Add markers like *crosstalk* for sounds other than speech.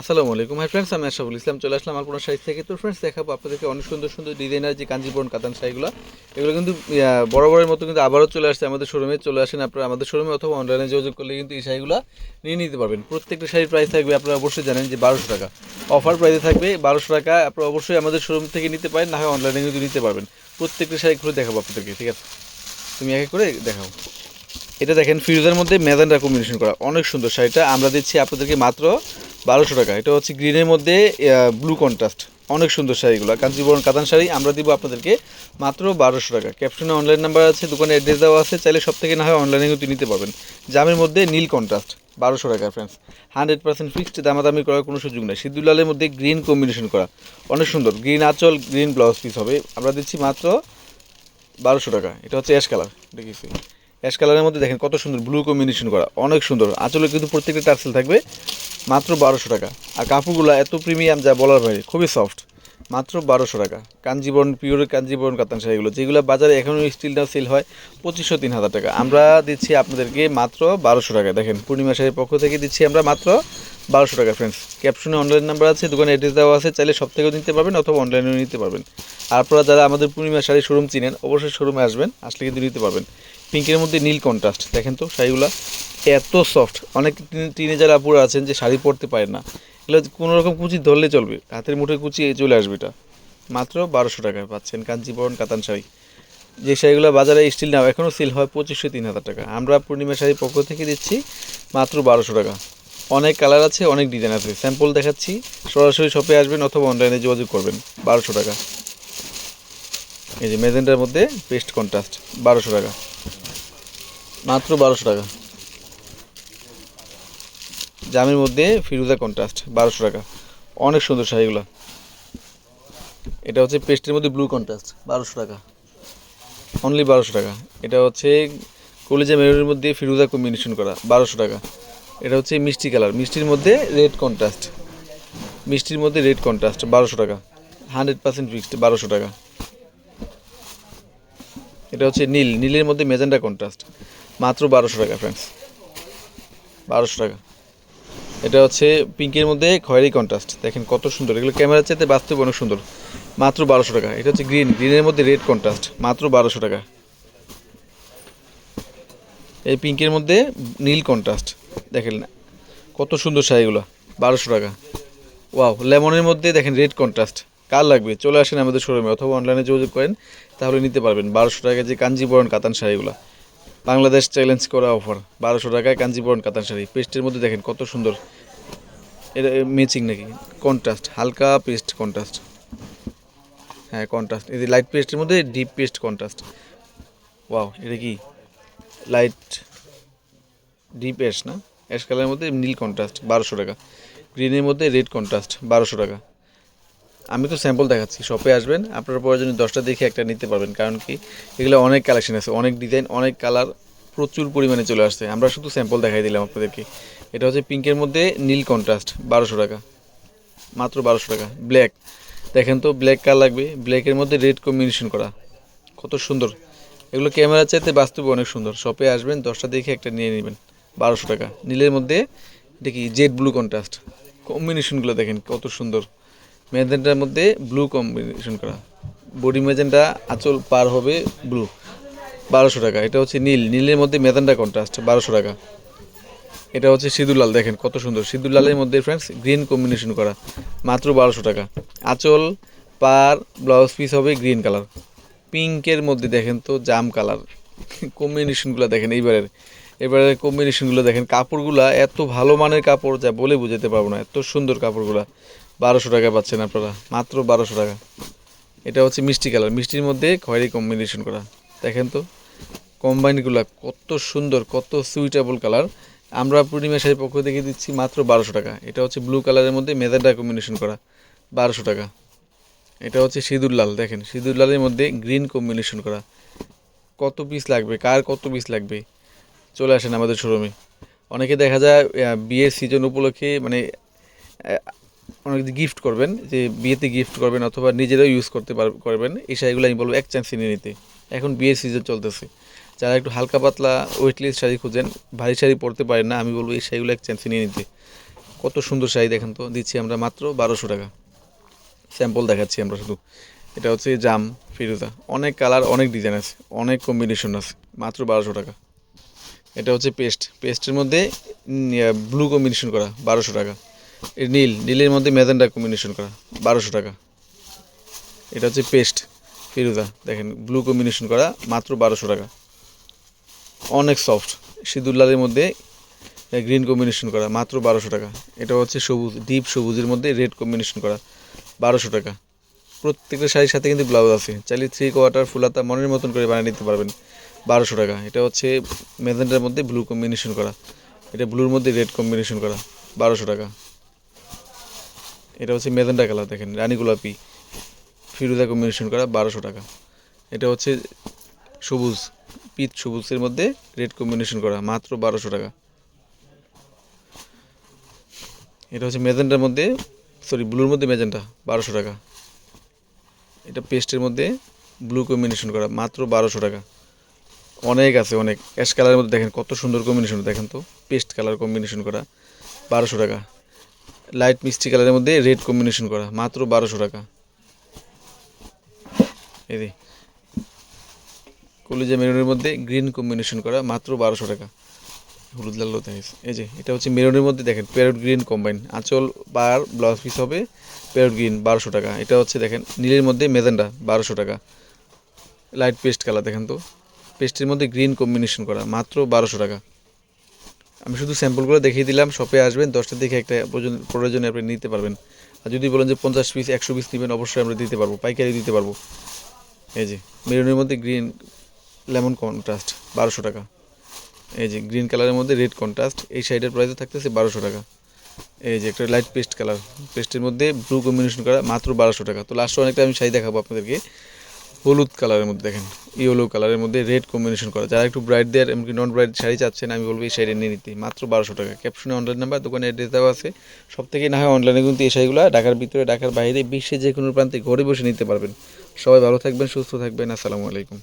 আসসালামু আলাইকুম। Hi friends আমি আশরাফুল ইসলাম চলে আসলাম আলপনা শাড়ি থেকে। তো ফ্রেন্ডস দেখাবো আপনাদেরকে অনেক সুন্দর সুন্দর ডিজাইনার যে কাঞ্জিবরণ কাতান শাড়িগুলো এগুলো কিন্তু ইয়া, বরাবরের মতো কিন্তু আবারও চলে আসছে আমাদের শোরুমে চলে আসেন আপনারা আমাদের শোরুমে অথবা অনলাইনে যোগাযোগ করলে কিন্তু এই শাড়িগুলো নিয়ে নিতে পারবেন। প্রত্যেকটা শাড়ির প্রাইস থাকবে আপনারা অবশ্যই জানেন যে বারোশো টাকা। অফার প্রাইসে থাকবে বারোশো টাকা আপনারা অবশ্যই আমাদের শোরুম থেকে নিতে পারেন না হয় অনলাইনে কিন্তু নিতে পারবেন। প্রত্যেকটা শাড়ি খুলে দেখাবো আপনাদেরকে ঠিক আছে? তুমি এক করে দেখাও। এটা দেখেন ফিরোজের মধ্যে ম্যাজেন্ডা কম্বিনেশন করা। অনেক সুন্দর শাড়িটা। আমরা দিচ্ছি আপনাদেরকে মাত্র বারোশো টাকা। এটা হচ্ছে গ্রিনের মধ্যে ব্লু কন্ট্রাস্ট অনেক সুন্দর শাড়িগুলো কাঞ্চিবরণ কাতান শাড়ি, আমরা দিব আপনাদেরকে মাত্র বারোশো টাকা। ক্যাপশনে অনলাইন নাম্বার আছে, দোকানে অ্যাড্রেস দেওয়া আছে, চাইলে সব থেকে না হয় অনলাইনে কিন্তু নিতে পারবেন। জামের মধ্যে নীল কন্ট্রাস্ট বারোশো টাকা ফ্রেন্ডস হান্ড্রেড পার্সেন্ট ফিক্সড দামাদামি করার কোনো সুযোগ নেই। সিদ্ধু লালের মধ্যে গ্রিন কম্বিনেশন করা। অনেক সুন্দর। গ্রিন আঁচল গ্রিন ব্লাউজ পিস হবে। আমরা দিচ্ছি মাত্র বারোশো টাকা। এটা হচ্ছে অ্যাশ কালার দেখেছি। অ্যাশ কালারের মধ্যে দেখেন কত সুন্দর ব্লু কম্বিনেশন করা। অনেক সুন্দর। আঁচলে কিন্তু প্রত্যেকটা টার্সেল থাকবে। মাত্র বারোশো টাকা। আর কাপড়গুলো এত প্রিমিয়াম যা বলার বাইরে খুবই সফট মাত্র বারোশো টাকা। কাঞ্জিবরণ পিওর কাঞ্জিবরণ কাতান শাড়িগুলো যেগুলো বাজারে এখনও স্টিল নাও সেল হয়, পঁচিশশো, তিন হাজার টাকা। আমরা দিচ্ছি আপনাদেরকে মাত্র বারোশো টাকা। দেখেন, পূর্ণিমা শাড়ির পক্ষ থেকে দিচ্ছি আমরা মাত্র বারোশো টাকা ফ্রেন্ডস ক্যাপশনে অনলাইন নাম্বার আছে, দোকানে অ্যাড্রেস দেওয়া আছে, চাইলে সব থেকেও নিতে পারবেন অথবা অনলাইনেও নিতে পারবেন। আর আপনারা যারা আমাদের পূর্ণিমা শাড়ি শোরুম চিনেন, অবশ্যই শোরুমে আসবেন, আসলে কিন্তু নিতে পারবেন। পিঙ্কের মধ্যে নীল কন্ট্রাস্ট দেখেন তো শাড়িগুলো। এত সফট অনেক টিনেজার আপুরা আছেন যে শাড়ি পরতে পারেন না। এগুলো কোনো রকম কুচি ধরলে চলবে, হাতের মুঠে কুচি চলে আসবে এটা। মাত্র বারোশো টাকায় পাচ্ছেন কাঞ্চিবরণ কাতান শাড়ি। যে শাড়িগুলো বাজারে স্টিল নাও এখনও সেল হয় পঁচিশশো তিন হাজার টাকা। আমরা পূর্ণিমা শাড়ির পক্ষ থেকে দিচ্ছি মাত্র বারোশো টাকা। অনেক কালার আছে, অনেক ডিজাইন আছে। স্যাম্পল দেখাচ্ছি, সরাসরি শপে আসবেন অথবা অনলাইনে যোগাযোগ করবেন, বারোশো টাকা। এই যে মেজেন্টার মধ্যে পেস্ট কন্ট্রাস্ট বারোশো টাকা। মাত্র বারোশো টাকা। জামের মধ্যে ফিরুজা কন্ট্রাস্ট বারোশো টাকা। অনেক সুন্দর শাড়িগুলো। এটা হচ্ছে পেস্টের মধ্যে ব্লু কন্ট্রাস্ট বারোশো টাকা। অনলি বারোশো টাকা। এটা হচ্ছে কলিজা মেরুনের মধ্যে ফিরুজা কম্বিনেশন করা, বারোশো টাকা। এটা হচ্ছে মিষ্টি কালার। মিষ্টির মধ্যে রেড কন্ট্রাস্ট। মিষ্টির মধ্যে রেড কন্ট্রাস্ট, বারোশো টাকা। হান্ড্রেড পার্সেন্ট ফিক্সড, বারোশো টাকা। এটা হচ্ছে নীল। নীলের মধ্যে মেজেন্ডা কন্ট্রাস্ট। মাত্র বারোশো টাকা ফ্রেন্ডস বারোশো টাকা। এটা হচ্ছে পিঙ্কের মধ্যে খয়েরি কন্ট্রাস্ট। দেখেন কত সুন্দর। এগুলো ক্যামেরা চাইতে বাস্তব অনেক সুন্দর। মাত্র বারোশো টাকা। এটা হচ্ছে গ্রিন। গ্রিনের মধ্যে রেড কন্ট্রাস্ট। মাত্র বারোশো টাকা। এই পিঙ্কের মধ্যে নীল কন্ট্রাস্ট। দেখেন না। কত সুন্দর শাড়িগুলো বারোশো টাকা। ওয়াও লেমনের মধ্যে দেখেন রেড কন্ট্রাস্ট কার লাগবে? চলে আসেন আমাদের শোরুমে অথবা অনলাইনে যোগাযোগ করেন, তাহলে নিতে পারবেন। বারোশো টাকায় যে কাঞ্জিবরণ কাতান শাড়িগুলো। বাংলাদেশ চ্যালেঞ্জ করা অফার বারোশো টাকায় কাঞ্জিবরণ কাতান শাড়ি। পেস্টের মধ্যে দেখেন কত সুন্দর। এটা ম্যাচিং নাকি? কন্ট্রাস্ট হালকা পেস্ট কন্ট্রাস্ট হ্যাঁ কন্ট্রাস্ট এই লাইট পেস্টের মধ্যে ডিপ পেস্ট কন্ট্রাস্ট ওয়াও এটা কি? লাইট ডিপ অ্যাশ না? অ্যাশ কালারের মধ্যে নীল কন্ট্রাস্ট বারোশো টাকা। গ্রিনের মধ্যে রেড কন্ট্রাস্ট বারোশো টাকা। আমি তো স্যাম্পল দেখাচ্ছি শপে আসবেন, আপনার প্রয়োজনে দশটা দেখে একটা নিতে পারবেন, কারণ কি, এগুলো অনেক কালেকশন আছে, অনেক ডিজাইন অনেক কালার প্রচুর পরিমাণে চলে আসছে। আমরা শুধু স্যাম্পল দেখাই দিলাম আপনাদেরকে। এটা হচ্ছে পিঙ্কের মধ্যে নীল কন্ট্রাস্ট বারোশো টাকা। মাত্র বারোশো টাকা। ব্ল্যাক দেখেন তো ব্ল্যাক কার লাগবে। ব্ল্যাকের মধ্যে রেড কম্বিনেশন করা। কত সুন্দর। এগুলো ক্যামেরা চাইতে বাস্তবে অনেক সুন্দর। শপে আসবেন, দশটা দেখে একটা নিয়ে নেবেন। বারোশো টাকা। নীলের মধ্যে দেখি জেড ব্লু কন্ট্রাস্ট? কম্বিনেশনগুলো দেখেন কত সুন্দর। মেজেন্টার মধ্যে ব্লু কম্বিনেশন করা। বডি মেজেন্টা আঁচল পার হবে ব্লু। বারোশো টাকা, এটা হচ্ছে নীল। নীলের মধ্যে মেজেন্টা কন্ট্রাস্ট, বারোশো টাকা। এটা হচ্ছে সিঁদুর লাল, দেখেন কত সুন্দর। সিঁদুর লালের মধ্যে ফ্রেন্ডস গ্রিন কম্বিনেশন করা। মাত্র বারোশো টাকা। আঁচল পার ব্লাউজ পিস হবে গ্রিন কালার পিঙ্কের মধ্যে দেখেন তো জাম কালার কম্বিনেশনগুলো *laughs* দেখেন এইবারের। এবারের কম্বিনেশনগুলো দেখেন, কাপড়গুলা এত ভালো মানের কাপড় যা বলে বুঝাতে পারব না, এত সুন্দর কাপড়গুলা। বারোশো টাকা পাচ্ছেন আপনারা, মাত্র বারোশো টাকা। এটা হচ্ছে মিষ্টি কালার, মিষ্টির মধ্যে খয়েরি কম্বিনেশন করা। দেখেন তো কম্বাইনগুলা কত সুন্দর, কত সুইটেবল কালার। আমরা পূর্ণিমা শাড়ির পক্ষ থেকে দিচ্ছি মাত্র বারোশো টাকা। এটা হচ্ছে ব্লু কালারের মধ্যে মেজারডা কম্বিনেশন করা, বারোশো টাকা। এটা হচ্ছে সিঁদুর লাল, দেখেন, সিঁদুর লালের মধ্যে গ্রিন কম্বিনেশন করা। কত পিস লাগবে, কার কত পিস লাগবে? চলে আসেন আমাদের শোরুমে অনেকে দেখা যায় বিয়ের সিজন উপলক্ষে মানে অনেক গিফট করবেন, যে বিয়েতে গিফট করবেন অথবা নিজেরাও ইউজ করতে পার, করবেন, এই শাড়িগুলো আমি বলব, এক চান্স নিয়ে নিতে। এখন বিয়ের সিজন চলতেছে। যারা একটু হালকা পাতলা ওয়েটলেস শাড়ি খুঁজেন, ভারী শাড়ি পরতে পারেন না, আমি বলব এই শাড়িগুলো এক চান্স নিয়ে নিতে। কত সুন্দর শাড়ি দেখেন তো, দিচ্ছি আমরা মাত্র বারোশো টাকা। স্যাম্পল দেখাচ্ছি আমরা শুধু। এটা হচ্ছে জাম ফিরোজা। অনেক কালার অনেক ডিজাইন আছে, অনেক কম্বিনেশন আছে, মাত্র বারোশো টাকা। এটা হচ্ছে পেস্ট। পেস্টের মধ্যে ব্লু কম্বিনেশন করা, বারোশো টাকা। নীল, নীলের মধ্যে ম্যাজেন্ডা কম্বিনেশন করা, বারোশো টাকা। এটা হচ্ছে পেস্ট ফিরোজা দেখেন ব্লু কম্বিনেশন করা, মাত্র বারোশো টাকা। অনেক সফট সিঁদুর লালের মধ্যে গ্রিন কম্বিনেশন করা, মাত্র বারোশো টাকা। এটা হচ্ছে সবুজ ডিপ সবুজের মধ্যে রেড কম্বিনেশন করা, বারোশো টাকা। প্রত্যেকটা শাড়ির সাথে কিন্তু ব্লাউজ আছে। চাইলে থ্রি কোয়ার্টার ফুলাতা মনের মতন করে বানিয়ে নিতে পারবেন। বারোশো টাকা। এটা হচ্ছে মেজেন্টার মধ্যে ব্লু কম্বিনেশন করা। এটা ব্লুর মধ্যে রেড কম্বিনেশন করা। বারোশো টাকা। এটা হচ্ছে মেজেন্টা কালার, দেখেন, রানী গোলাপি। ফিরোজা কম্বিনেশন করা, বারোশো টাকা। এটা হচ্ছে সবুজ, পিচ সবুজের মধ্যে রেড কম্বিনেশন করা, মাত্র বারোশো টাকা। এটা হচ্ছে মেজেন্টার মধ্যে সরি ব্লুর মধ্যে মেজেন্টা, বারোশো টাকা। এটা পেস্টের মধ্যে ব্লু কম্বিনেশন করা, মাত্র বারোশো টাকা। অনেক আছে, অনেক। অ্যাশ কালারের মধ্যে দেখেন কত সুন্দর কম্বিনেশন দেখেন তো। পেস্ট কালার কম্বিনেশন করা, বারোশো টাকা। লাইট মিষ্টি কালারের মধ্যে রেড কম্বিনেশন করা, মাত্র বারোশো টাকা। এই কলিজা মেরুনের মধ্যে গ্রিন কম্বিনেশন করা, মাত্র বারোশো টাকা। হলুদ, লাল দেখাইছে এই যে, এটা হচ্ছে মেরুনের মধ্যে দেখেন প্যারট গ্রিন কম্বাইন আঁচল বার ব্লাউজ পিস হবে প্যারট গ্রিন বারোশো টাকা। এটা হচ্ছে দেখেন, নীলের মধ্যে মেজেন্ডা, বারোশো টাকা। লাইট পেস্ট কালার দেখেন তো। পেস্টের মধ্যে গ্রিন কম্বিনেশন করা, মাত্র বারোশো টাকা। আমি শুধু স্যাম্পলগুলো দেখিয়ে দিলাম, শপে আসবেন দশটা দেখে একটা প্রয়োজন- আপনি নিতে পারবেন। আর যদি বলেন যে পঞ্চাশ পিস, একশো পিস নেবেন, অবশ্যই আমরা দিতে পারব, পাইকারি দিতে পারব। এই যে, মেরুনের মধ্যে গ্রিন লেমন কন্ট্রাস্ট, বারোশো টাকা। এই যে, গ্রিন কালারের মধ্যে রেড কন্ট্রাস্ট, এই সাইডের প্রাইসে থাকতেছে বারোশো টাকা। এই যে, একটা লাইট পেস্ট কালার, পেস্টের মধ্যে ব্লু কম্বিনেশন করা, মাত্র বারোশো টাকা। তো লাস্টে অনেকটা আমি শাড়ি দেখাবো আপনাদেরকে। হলুদ কালারের মধ্যে দেখেন, ইয়েলো কালারের মধ্যে রেড কম্বিনেশন করা। যারা একটু ব্রাইট দেয়ার এমনকি নন ব্রাইট শাড়ি চাচ্ছেন, আমি বলব এই শাড়ি নিয়ে নিতে। মাত্র বারোশো টাকা। ক্যাপশনে অনলাইন নাম্বার দোকানে অ্যাড্রেস দেওয়া আছে। সব থেকে না হয় অনলাইনে কিন্তু এই শাড়িগুলো ঢাকার ভিতরে, ঢাকার বাইরে বিশ্বের যে কোনো প্রান্তে ঘরে বসে নিতে পারবেন। সবাই ভালো থাকবেন, সুস্থ থাকবেন। আসসালামু আলাইকুম।